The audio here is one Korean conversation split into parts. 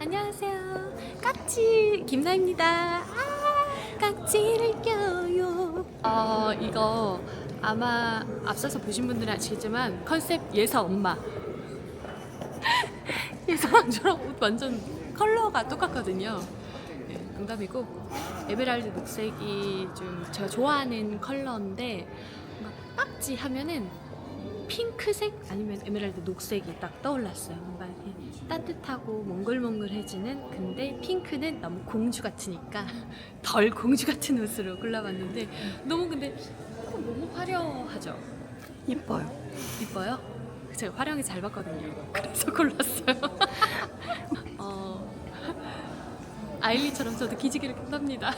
안녕하세요. 깍지 김사입니다. 아, 깍지를 껴요. 어, 이거 아마 앞서서 보신 분들은 아시겠지만 컨셉 예서 엄마. 예서 왕조랑 옷 완전 컬러가 똑같거든요. 네, 농담이고 에메랄드 녹색이 좀 제가 좋아하는 컬러인데 깍지 하면은 핑크색 아니면 에메랄드 녹색이 딱 떠올랐어요. 뭔가 따뜻하고 몽글몽글해지는 근데 핑크는 너무 공주 같으니까 덜 공주 같은 옷으로 골라봤는데 너무 근데 너무 화려하죠. 예뻐요. 이뻐요? 제가 활용이 잘 봤거든요. 그래서 골랐어요. 어, 아일리처럼 저도 기지개를 켠답니다.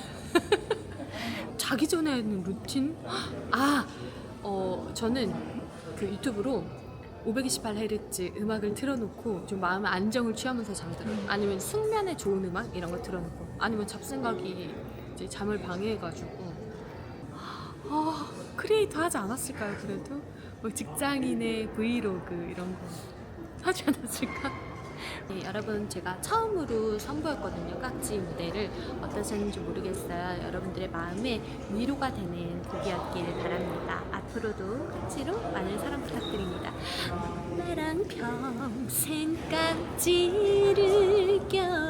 자기 전에 하는 루틴? 아, 어, 저는 그 유튜브로 528Hz 음악을 틀어놓고 좀 마음의 안정을 취하면서 잠들어요. 아니면 숙면에 좋은 음악 이런 거 틀어놓고 아니면 잡생각이 이제 잠을 방해해가지고 아, 크리에이터 하지 않았을까요, 그래도? 뭐 직장인의 브이로그 이런 거 하지 않았을까? 네, 여러분 제가 처음으로 선보였거든요 깍지 무대를 어떠셨는지 모르겠어요 여러분들의 마음에 위로가 되는 곡이었기를 바랍니다 앞으로도 깍지로 많은 사랑 평생 깍지를 껴요